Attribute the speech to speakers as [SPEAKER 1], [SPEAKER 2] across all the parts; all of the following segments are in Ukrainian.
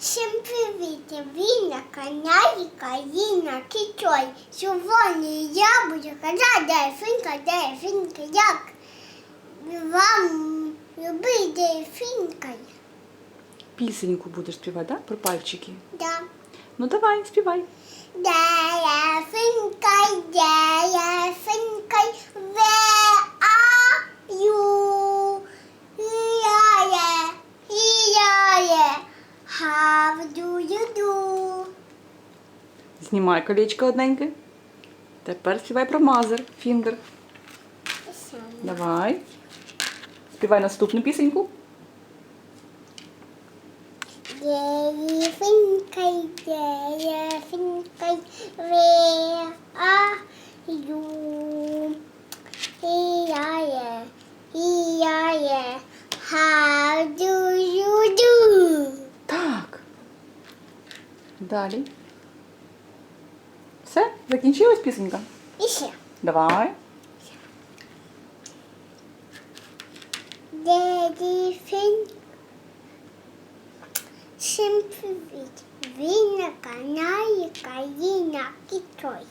[SPEAKER 1] Всім привіт! Ви на каналі Каліна Кітой. Сьогодні я буду казати дельфінка, дельфінка, як вам любить дельфінка.
[SPEAKER 2] Пісеньку будеш співати, да? Про пальчики.
[SPEAKER 1] Да.
[SPEAKER 2] Ну давай, співай.
[SPEAKER 1] Дельфінка, where are you? Here I am, here I am. How do you do?
[SPEAKER 2] Знімай колечко одненьке. Тепер співай про мазер, фінгер. Давай. Співай наступну пісеньку.
[SPEAKER 1] How do you do?
[SPEAKER 2] Так. Далі. Закінчилась пісенька?
[SPEAKER 1] І ще.
[SPEAKER 2] Давай.
[SPEAKER 1] Дельфін. Всім привіт! Ви на каналі Каліна Кітой.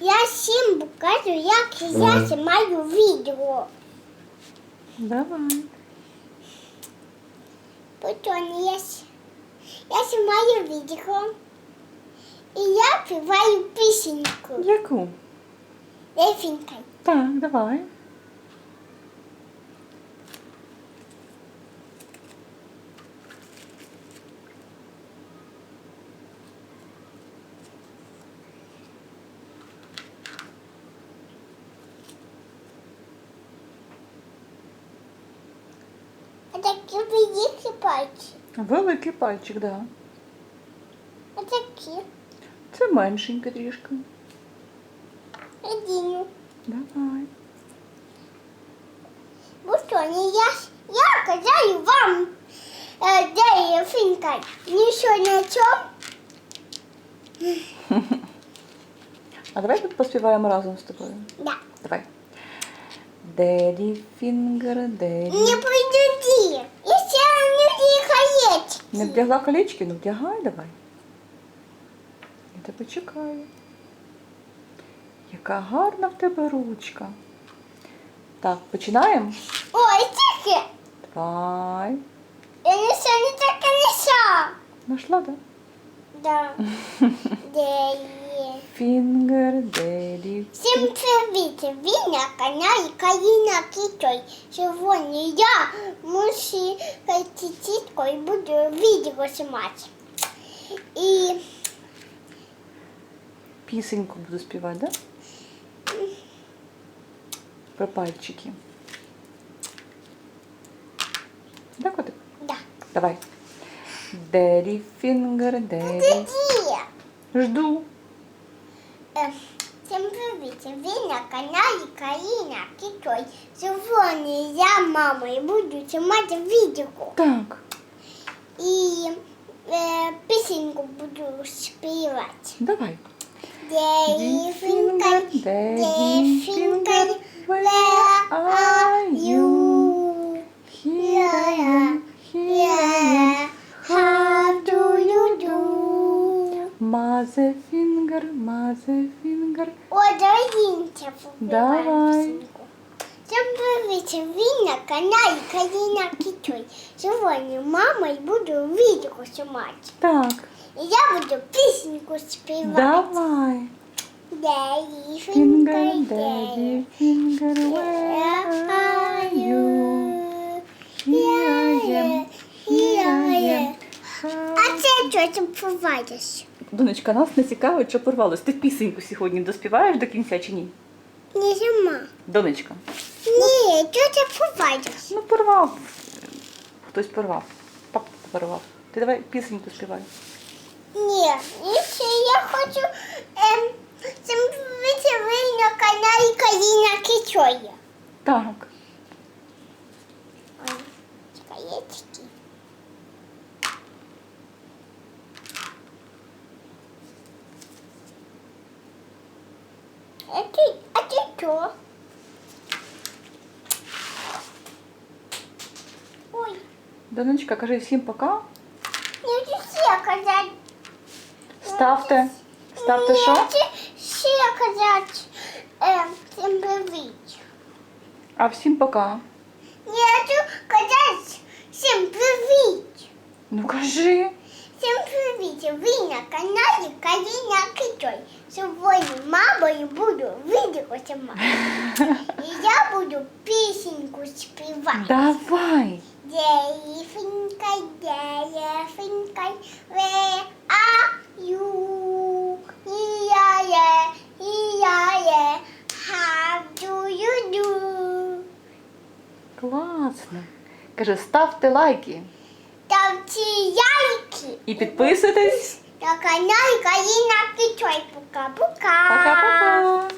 [SPEAKER 1] Я всім покажу, як я знімаю відео.
[SPEAKER 2] Давай.
[SPEAKER 1] Потім я, я знімаю відео. І я співаю пісеньку.
[SPEAKER 2] Яку?
[SPEAKER 1] Дельфінка.
[SPEAKER 2] Так, давай.
[SPEAKER 1] А такі великі пальці.
[SPEAKER 2] Великий пальчик, да.
[SPEAKER 1] А такі.
[SPEAKER 2] Це меншеньке трішки.
[SPEAKER 1] Один.
[SPEAKER 2] Давай.
[SPEAKER 1] Ну що, не я, я казаю вам, е, де є фінка. Нічого на чому.
[SPEAKER 2] А давай тут поспіваємо разом з тобою.
[SPEAKER 1] Да.
[SPEAKER 2] Давай. Daddy finger, daddy.
[SPEAKER 1] Не прийди. І ще не дихаєть.
[SPEAKER 2] Не вдягла колечки? Ну вдягай давай. Тебе чекаю. Яка гарна в тебе ручка. Так, починаємо?
[SPEAKER 1] Ой, тихо.
[SPEAKER 2] Давай.
[SPEAKER 1] Я не все не таке несу.
[SPEAKER 2] Нашла, да?
[SPEAKER 1] Да. Де є?
[SPEAKER 2] Finger, daddy.
[SPEAKER 1] Всім привіт! Ви на каналі Каліна Кітой. Сьогодні я мусі тітко і буду відео знімати. І
[SPEAKER 2] Пісеньку буду співати, да? Про пальчики. Да, котик?
[SPEAKER 1] да.
[SPEAKER 2] Давай. Daddy finger, daddy.
[SPEAKER 1] Тоді.
[SPEAKER 2] Жду.
[SPEAKER 1] Е, Всім привіт! Ви на каналі Каліна Кітой. Сьогодні я мамою буду знімати відео.
[SPEAKER 2] Так.
[SPEAKER 1] І е, пісеньку буду співати.
[SPEAKER 2] Давай.
[SPEAKER 1] Daddy finger, where are you?
[SPEAKER 2] Here I am, here I am.
[SPEAKER 1] How do you do?
[SPEAKER 2] Mother finger, mother finger.
[SPEAKER 1] Одоїнця
[SPEAKER 2] Давай.
[SPEAKER 1] Всім привіт, ви на каналі Каліна Кітой. Сьогодні мама і буду відео знімати.
[SPEAKER 2] Так,
[SPEAKER 1] Буду пісеньку співати.
[SPEAKER 2] давай.
[SPEAKER 1] Daddy
[SPEAKER 2] Finger, daddy finger, where are you? Here I am, here I am.
[SPEAKER 1] А це що ти провадиш?
[SPEAKER 2] Донечка, нас не цікавить, що порвалось. Ти пісеньку сьогодні доспіваєш до кінця чи ні?
[SPEAKER 1] Не сама.
[SPEAKER 2] Донечка.
[SPEAKER 1] Ні, що ти провадиш?
[SPEAKER 2] Ну, порвав. Хтось порвав. Пап порвав. Ти давай пісеньку співай.
[SPEAKER 1] Ні, якщо я хочу ем, цим ви на каналі Каліна Кічоя.
[SPEAKER 2] Так.
[SPEAKER 1] Ой, чекаєчки. А ти, а ти що? Ой,
[SPEAKER 2] Донечка, кажи всім пока.
[SPEAKER 1] ще казати.
[SPEAKER 2] Ставте. Ставте що?
[SPEAKER 1] Ще, ще казати. Е, всім привіт.
[SPEAKER 2] А всім пока.
[SPEAKER 1] Я хочу казати всім привіт.
[SPEAKER 2] Ну кажи.
[SPEAKER 1] Всім привіт! Ви на каналі Каріна Китой. Сьогодні мамою буду відео знімати. І я буду пісеньку співати.
[SPEAKER 2] Давай.
[SPEAKER 1] Дельфинка, дельфинка,
[SPEAKER 2] Класно. Каже, ставте лайки
[SPEAKER 1] Ставте лайки.
[SPEAKER 2] і підписуйтесь.
[SPEAKER 1] на каналі на кичой. Пока-пока.
[SPEAKER 2] Пока-пока.